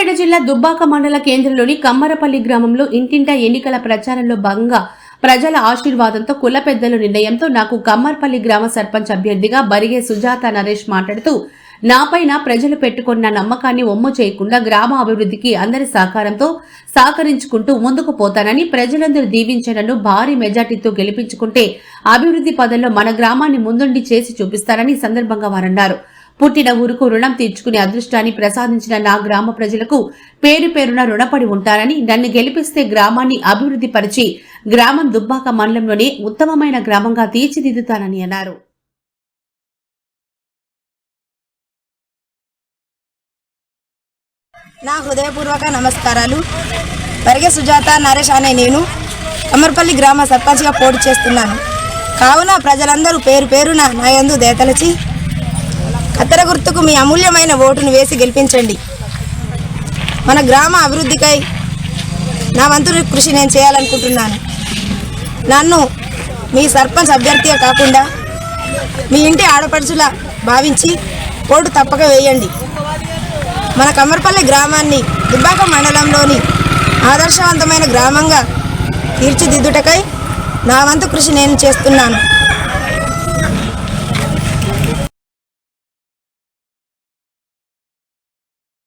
సిద్దిపేట జిల్లా దుబ్బాక మండల కేంద్రంలోని కమ్మరపల్లి గ్రామంలో ఇంటింటా ఎన్నికల ప్రచారంలో భాగంగా ప్రజల ఆశీర్వాదంతో కుల పెద్దల నిర్ణయంతో నాకు కమ్మర్పల్లి గ్రామ సర్పంచ్ అభ్యర్థిగా బరిగే సుజాత నరేష్ మాట్లాడుతూ నాపైన ప్రజలు పెట్టుకున్న నమ్మకాన్ని ఒమ్ము చేయకుండా గ్రామ అభివృద్ధికి అందరి సహకారంతో సహకరించుకుంటూ ముందుకు పోతానని ప్రజలందరూ దీవించడను భారీ మెజార్టీతో గెలిపించుకుంటే అభివృద్ధి పదంలో మన గ్రామాన్ని ముందుండి చేసి చూపిస్తారని సందర్భంగా వారన్నారు. పుట్టిన ఊరుకు రుణం తీర్చుకునే అదృష్టాన్ని ప్రసాదించిన నా గ్రామ ప్రజలకు పేరు పేరున రుణపడి ఉంటానని నన్ను గెలిపిస్తే గ్రామాన్ని అభివృద్ధి పరిచి గ్రామం దుబ్బాక మండలంలోనే ఉత్తమమైన గ్రామంగా తీర్చిదిద్దుతానని అన్నారు. నా హృదయపూర్వక నమస్కారాలు. బరిగె సుజాత నరేష్ అనే నేను అమర్పల్లి గ్రామ సర్పంచ్గా పోటీ చేస్తున్నాను. కావున ప్రజలందరూ పేరు పేరున నా యందు దేతలచి కత్తెర గుర్తుకు మీ అమూల్యమైన ఓటును వేసి గెలిపించండి. మన గ్రామ అభివృద్ధికై నా వంతు కృషి నేను చేయాలనుకుంటున్నాను. నన్ను మీ సర్పంచ్ అభ్యర్థిగా కాకుండా మీ ఇంటి ఆడపడుచులా భావించి ఓటు తప్పక వేయండి. మన కమర్పల్లి గ్రామాన్ని దుబ్బాక మండలంలోని ఆదర్శవంతమైన గ్రామంగా తీర్చిదిద్దుటకై నా వంతు కృషి నేను చేస్తున్నాను.